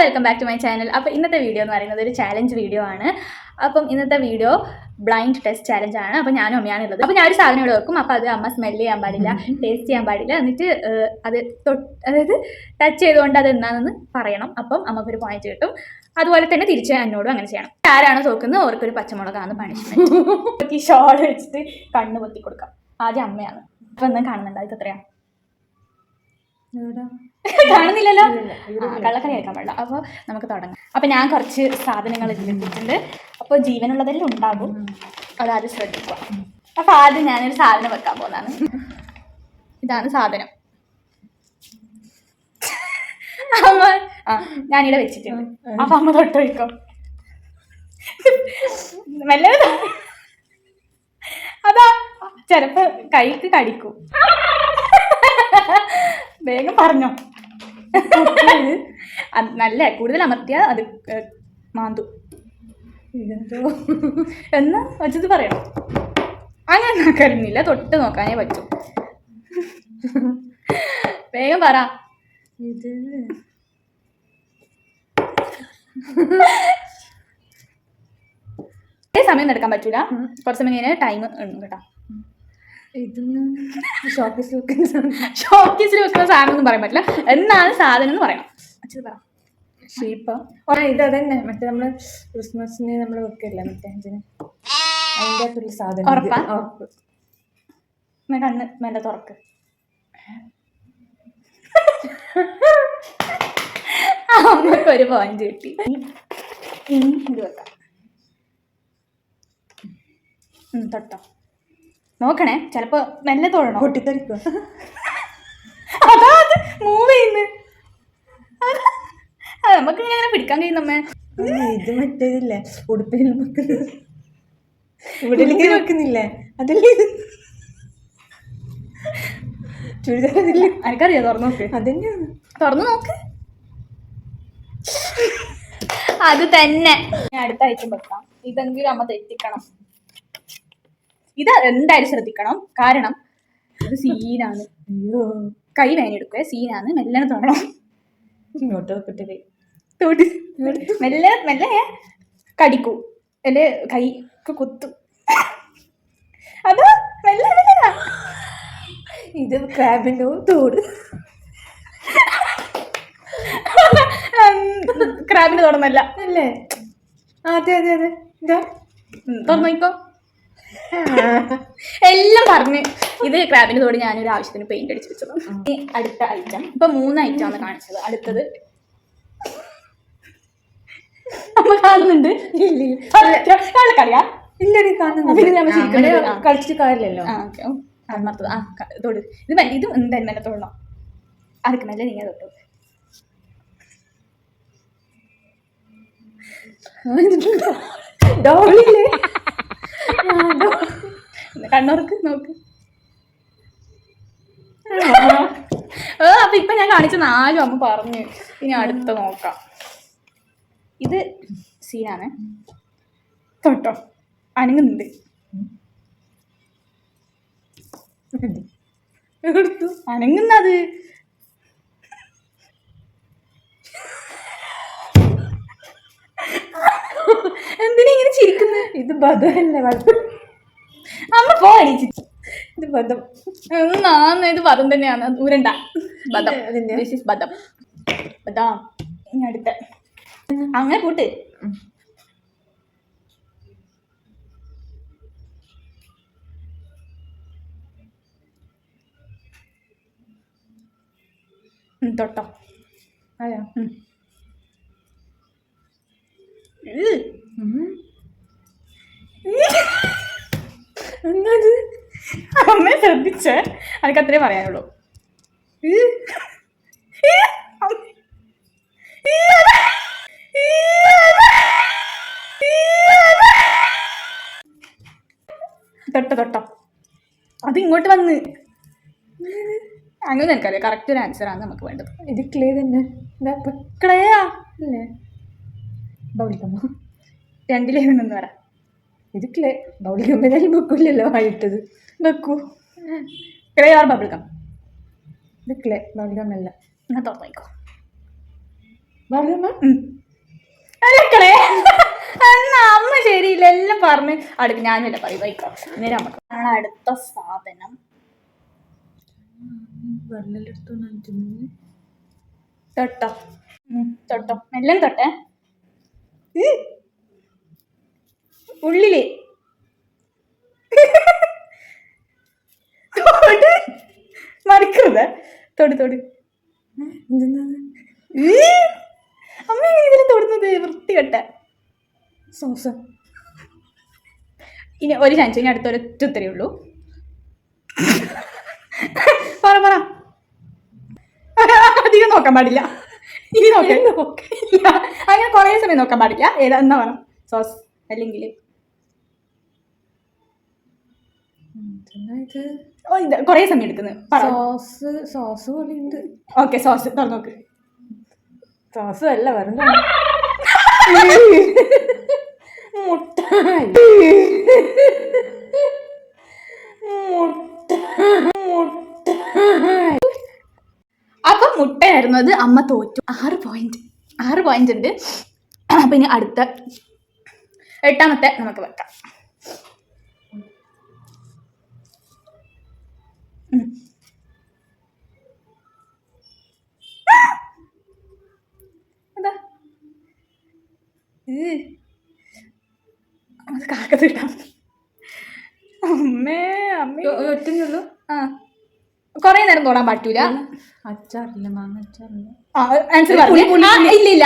Welcome back to my channel അപ്പോൾ ഇന്നത്തെ video എന്ന് പറയുന്നത് ഒരു ചാലഞ്ച് വീഡിയോ ആണ്. അപ്പം ഇന്നത്തെ വീഡിയോ ബ്ലൈൻഡ് ടെസ്റ്റ് ചാലഞ്ച് ആണ്. അപ്പോൾ ഞാനും അമ്മയാണ് ഉള്ളത്. അപ്പോൾ ഞാൻ ഒരു സാധനം ഇവിടെ വെക്കും. അപ്പോൾ അത് അമ്മ സ്മെല്ല് ചെയ്യാൻ പാടില്ല ടേസ്റ്റ് ചെയ്യാൻ പാടില്ല. എന്നിട്ട് അത് തൊട്ട് അതായത് ടച്ച് ചെയ്തുകൊണ്ട് അത് എന്താണെന്ന് പറയണം. അപ്പം അമ്മക്കൊരു പോയിന്റ് കിട്ടും. അതുപോലെ തന്നെ തിരിച്ച് എന്നോടും അങ്ങനെ ചെയ്യണം. ആരാണോ തോക്കുന്നത് അവർക്കൊരു പച്ചമുളകാണ് പണിഷ്മെന്റ് ഷോൾ വെച്ചിട്ട് കണ്ണ് പൊത്തി കൊടുക്കാം ആദ്യം അമ്മയാണ്. അപ്പം എന്നാൽ കാണുന്നുണ്ട്? അതൊക്കെ എത്രയാ കാണുന്നില്ലല്ലോ. കള്ളക്കറി കേൾക്കാൻ പാടില്ല. അപ്പോൾ നമുക്ക് തുടങ്ങാം. അപ്പോൾ ഞാൻ കുറച്ച് സാധനങ്ങൾ ഇതിലിട്ടിട്ടുണ്ട് അപ്പോൾ ജീവനുള്ളതെല്ലാം ഉണ്ടാകും. അതാദ്യം ശ്രദ്ധിക്കുക. അപ്പോൾ ആദ്യം ഞാനൊരു സാധനം വെക്കാൻ പോകുന്നതാണ്. ഇതാണ് സാധനം. അമ്മ ആ ഞാനിവിടെ വെച്ചിട്ടുണ്ട്. അപ്പൊ അമ്മ തൊട്ട് വയ്ക്കോ മെല്ലെ അതാ ചിലപ്പോ കൈക്ക് കടിക്കും. വേഗം പറഞ്ഞോ. നല്ല കൂടുതൽ അമർത്തിയ അത് മാന്തു. ഇതെന്തോ? എന്ന് വെച്ചത് പറയണം. അങ്ങനെ നോക്കാറുന്നില്ല തൊട്ട് നോക്കാനേ പറ്റൂ. വേഗം പറ. ഇത് സമയം എടുക്കാൻ പറ്റൂല. കുറച്ച് സമയം കഴിഞ്ഞാൽ ടൈം ഉണ്ട് കേട്ടോ ഇതൊന്നും ഷോപ്പീസ് വെക്കുന്ന സാധനം ഷോക്കേസിൽ വെക്കുന്ന സാധനം. ഒന്നും പറയാൻ പറ്റില്ല. എന്നാണ് സാധനം എന്ന് പറയണം അച്ഛത് പറ. ഷീപ്പ ആ ഇത് അതന്നെ. മറ്റേ നമ്മൾ ക്രിസ്മസിന് നമ്മൾ വെക്കില്ല മറ്റേ ഇതിന് അതിന്റെ അകത്തുള്ള സാധനം. ഉറപ്പാ? കണ്ണ്. മെല്ലെ തുറക്ക്? അമ്മയ്ക്ക് ഒരു പോയിന്റ് കിട്ടി. ഇത് വെക്കാം. തൊട്ടോ? നോക്കണേ ചിലപ്പോ മെല്ലെ തൊഴണോ? പൊട്ടിത്തെറിക്കുക അതാ അത് മൂവ് ചെയ്യുന്നു. നമുക്ക് ഇങ്ങനെ അങ്ങനെ പിടിക്കാൻ കഴിയുന്നമ്മേ. നമ്മെ ഇത് മറ്റേതില്ലേ. ഉടുപ്പിൽ വെക്കുന്നത് ഇവിടെ വെക്കുന്നില്ലേ? അതല്ലേ ഇത്? ചുരിദാർ അതില്ലേ എനിക്കറിയാം തുറന്നു നോക്ക്? അതന്നെയാണ്. തുറന്നു നോക്ക്. അത് തന്നെ. ഞാൻ അടുത്ത ആഴ്ച വെക്കാം. ഇതെങ്കിലും അമ്മ തെറ്റിക്കണം. ഇത് എന്തായാലും ശ്രദ്ധിക്കണം. കാരണം ഇത് സീനാണ്. കൈ വേനെടുക്കുക സീനാണ്. മെല്ലെ തൊടണം. ഇങ്ങോട്ട് കൈ. തൊടി മെല്ലെ മെല്ലെ കടിക്കൂ. എന്റെ കൈക്ക് കുത്തും. അത് മെല്ലെ മെല്ലെ ഇത് ക്രാബിന്റെ തോട്. ക്രാബിന് തുറന്നല്ല അല്ലേ? അതെ അതെ അതെ. എന്താ തുറന്നോയിക്കോ. എല്ലാം പറഞ്ഞ്. ഇത് ക്രാബിന് തോട് ഞാനൊരു ആവശ്യത്തിന് പെയിന്റ് അടിച്ച് വെച്ചത്. ഇനി അടുത്ത ഐറ്റം ഇപ്പൊ മൂന്ന് ഐറ്റം ആണ് കാണിച്ചത്. അടുത്തത്. അമ്മ കാണുന്നുണ്ട്. കളിച്ചിട്ട് കാര്യമില്ലല്ലോ. ആ ഓക്കെ. മറത്തത് ആ ക- തൊട്. ഇത് മെല്ലെ ഇത് എന്തായാലും തൊടണം? തൊട്ടു ഡോളില്ലേ? കണ്ണൂർക്ക് നോക്ക്. ഏ അപ്പൊ ഇപ്പൊ ഞാൻ കാണിച്ച നാലും അമ്മ പറഞ്ഞു. ഇനി അടുത്ത നോക്കാം. ഇത് സീനാണ്. തൊട്ടോ അനങ്ങുന്നുണ്ട്. അനങ്ങുന്നത്. എന്തിനാ ഇങ്ങനെ ചിരിക്കുന്നത് ഇത് ബദമല്ലേ ബദം. അമ്മ പോയി ഇത് ബദം. നാന്ന് ഇത് ബദം തന്നെയാണ്. ഊരണ്ട. ബദം. This is badam. ബദാം. ഇനി അടുത്ത. അങ്ങനെ കൂട്ട്. തൊട്ടോ. അതെയോ. എന്നത് അമ്മയെ ശ്രദ്ധിച്ച് എനിക്ക് അത്രേ പറയാനുള്ളൂ. തൊട്ട. തൊട്ടോ. അത് ഇങ്ങോട്ട് വന്ന്. അങ്ങനെ എനിക്കറിയാം കറക്റ്റ് ഒരു ആൻസർ ആണ് നമുക്ക് വേണ്ടത്. ഇത് ക്ലേ തന്നെ. ഇതാ ക്ലയാ അല്ലേ ബൗളിക്കമ്മ രണ്ടിലേന്ന് പറ. ഇത് ക്ലേ ബൗളിക്കമ്മ എന്തായാലും വെക്കില്ലല്ലോ ആയിട്ടത്. വെക്കൂ. ക്ലേ ഓർ ബബിൾ കം ഇത് ക്ലേ ബൗളിക്കമ്മല്ല പറഞ്ഞ അലക്കളെ അമ്മ ശരിയില്ല. എല്ലാം പറഞ്ഞ്. അടുത്ത് ഞാനല്ല പറയും വൈക്കോ നേരെ നമുക്ക് അടുത്ത സാധനം. തൊട്ടോ. തൊട്ടോ. എല്ലാം തൊട്ടേ. ഉള്ളിൽ. മറിക്കരുത്. തൊട് തൊടി. അമ്മ ഇതിലും തൊടുന്നത്? വൃത്തികെട്ട. സോസ്. ഇനി ഒരു ചാൻസ് ഇനി അടുത്തൊരൊറ്റ ഉത്തരേ ഉള്ളൂ. പറ പറ. അധികം നോക്കാൻ പാടില്ല. ഇനി നോക്കില്ല അങ്ങനെ കുറേ സമയം നോക്കാൻ പാടില്ല. ഏതാ എന്നാ പറ. സോസ് അല്ലെങ്കിൽ ഓ ഇത് കുറേ സമയം എടുക്കുന്നു. സോസ് സോസ് പോലെ ഉണ്ട്. ഓക്കെ സോസ് തുറന്നു നോക്ക്. സോസ് അല്ല വെറുതെ മുട്ട അപ്പൊ മുട്ടയായിരുന്നു അത് അമ്മ തോറ്റു. ആറ് പോയിന്റ് ആറ് പോയിന്റ് ഉണ്ട്. പിന്നെ അടുത്ത എട്ടാമത്തെ നമുക്ക് വെക്കാം ഉം. എന്താ ഏ. അത് കാക്കത്തിടാം അമ്മേ അമ്മേ ഒറ്റയുള്ളൂ ആ കൊറേ നേരം തൊടാൻ പറ്റൂല. അച്ചാറില്ല മാങ്ങ അച്ചാറില്ല. ആ ആൻസർ പറഞ്ഞു. ഇല്ല ഇല്ല.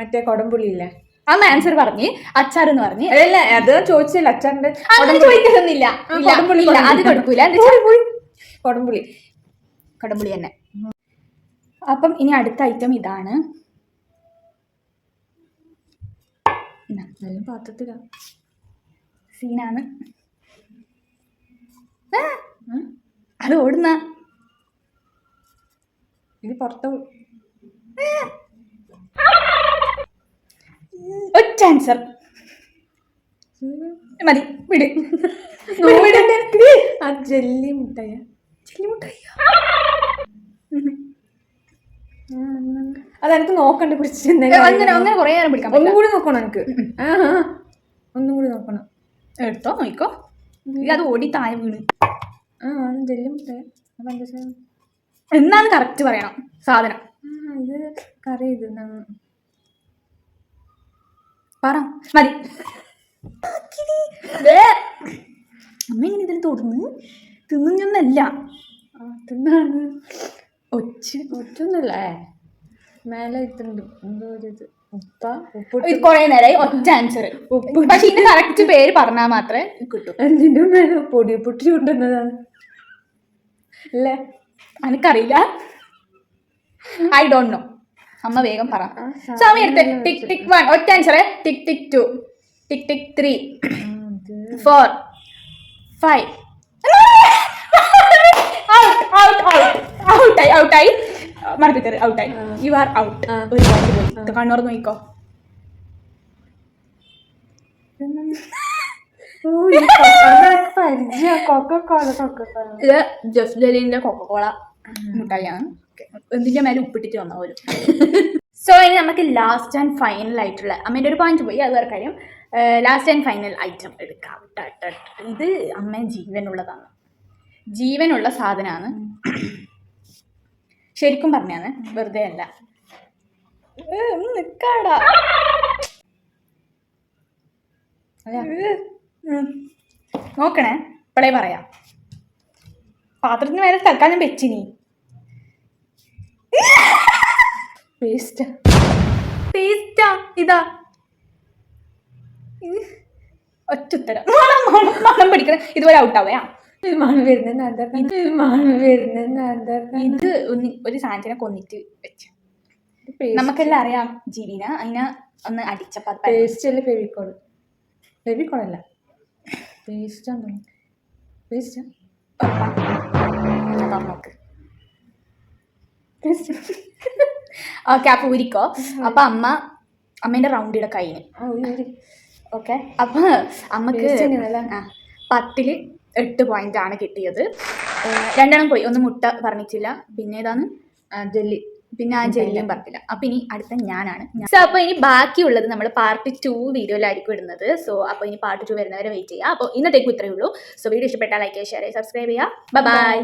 മറ്റേ കൊടംപുളി ഇല്ലേ അമ്മ ആൻസർ പറഞ്ഞ്. അച്ചാർ എന്ന് പറഞ്ഞു. അല്ല അത് ചോദിച്ചില്ല അച്ചാറിന്റെ അങ്ങനെ ചോദിക്കുന്നൊന്നുമില്ല ആ, ഇല്ല, കൊടംപുളി, അത് കൊടംപുളി. എന്താ കൊടംപുളി. കടമ്പുളി തന്നെ. അപ്പം ഇനി അടുത്ത ഐറ്റം ഇതാണ്. സീനാണ് അത് ഓടുന്ന. ഇത് പുറത്ത് ഒറ്റ ആൻസർ മതി വിട്. ആ ജെല്ലി ആ ജെല്ലി മുട്ടയ അതെനിക്ക് നോക്കണ്ട പിടിച്ച് അങ്ങനെ അങ്ങനെ കുറേ നേരം പിടിക്കാൻ ഒന്നും കൂടി നോക്കണം എനിക്ക്. ആ. ഒന്നും കൂടി നോക്കണം. എടുത്തോ നോക്കോ ഇത് അത് ഓടി താഴെ വീണ്. ആ ജെല്ലി മുട്ടയ. പഞ്ചസാര എന്നാണ് കറക്റ്റ് പറയണം സാധനം. ഇത് കറി ഇത് പറ മതി. അമ്മ ഇങ്ങനെ ഇതിൽ തൊടുന്നു. തിന്നുന്നല്ല തിന്നാണ്. ഒച്ച. ഒറ്റൊന്നുമല്ലേ മേലെ ഇട്ടുണ്ട് എന്തോ ഒരു ഇത്. കൊറേ നേരമായി ഒറ്റ ആൻസർ പക്ഷെ ഇതിന്റെ കറക്റ്റ് പേര് പറഞ്ഞാൽ മാത്രമേ കിട്ടൂ. എന്തിന്റെ മേലെ പൊടി പൊട്ടി കൊണ്ടുവന്നതാണ് അല്ലേ? എനിക്കറിയില്ല ഐ ഡോണ്ട് നോ അമ്മ വേഗം പറ. സമയം എടുത്ത്. ടിക് ടിക് വൺ ഒറ്റ answer tick tick two tick tick three four five out out out out ഔട്ടായി മറപ്പിത്തര് ഔട്ടായി യു ആർ ഔട്ട്. ഒരു പോയിന്റ് പോയി. കണ്ണൂർ നോക്കിക്കോ. ഓ, കൊക്കക്കോള കൊക്കക്കോള ഇത് ജസ് ജലീലിന്റെ കൊക്കക്കോള മുട്ടായിയാണ്. എന്തിന്റെ മേലെ ഉപ്പിട്ടിട്ട് വന്ന പോലും. സോ ഇനി നമുക്ക് ലാസ്റ്റ് ആൻഡ് ഫൈനൽ ആയിട്ടുള്ള അമ്മേന്റെ ഒരു പോയിന്റ് പോയി. അത് വേറെ കാര്യം. ലാസ്റ്റ് ആൻഡ് ഫൈനൽ ഐറ്റം എടുക്കാം. ഇത് അമ്മ ജീവനുള്ളതാണ്. ജീവനുള്ള സാധനമാണ് ശരിക്കും പറഞ്ഞാണ്. വെറുതെ അല്ല. നിക്കാടാ. നോക്കണേ. ഇപ്പളേ പറയാം. പാത്രത്തിന് മേലെ തൽക്കാലം വെച്ചിനി. പേസ്റ്റ്. പേസ്റ്റാ ഇതാ. ഒറ്റുത്തരം മണം പിടിക്കണം. ഇതുപോലെ ഔട്ടാവയാ മണം വരുന്നത് എന്താ? ഇത് മണം വരുന്നത് ഇത് ഒന്ന് ഒരു സാധനത്തിനെ കൊന്നിട്ട് വെച്ചു. നമുക്കെല്ലാം അറിയാം ജീവീന. അതിനെ ഒന്ന് അടിച്ചപ്പോൾ അത് പരി- പേസ്റ്റ് അല്ലേ ഫെവിക്കോൾ അല്ല പേസ്റ്റ്? നോക്ക് ഓക്കെ അപ്പൊ ഊരിക്കോ അപ്പൊ അമ്മ അമ്മേന്റെ റൗണ്ടിയുടെ ഒരു ഓക്കെ അപ്പൊ അമ്മയ്ക്ക് പത്തിൽ എട്ട് പോയിന്റ് ആണ് കിട്ടിയത്. രണ്ടെണ്ണം പോയി. ഒന്ന് മുട്ട പറഞ്ഞിട്ടില്ല. പിന്നെ ഏതാണ്? ജെല്ലി. പിന്നെ ആ ജയിലും പറഞ്ഞില്ല. അപ്പൊ ഇനി അടുത്ത ഞാനാണ്. സോ അപ്പൊ ഇനി ബാക്കിയുള്ളത് നമ്മൾ പാർട്ട് ടു വീഡിയോയിലായിരിക്കും ഇടുന്നത്. സോ അപ്പൊ ഇനി പാർട്ട് ടു വരുന്നവരെ വെയിറ്റ് ചെയ്യാം. അപ്പോൾ ഇന്നത്തേക്കും ഇത്രയേ ഉള്ളൂ. സോ വീഡിയോ ഇഷ്ടപ്പെട്ടാൽ ലൈക്ക് ഷെയർ ചെയ്യുക സബ്സ്ക്രൈബ് ചെയ്യുക. ബൈ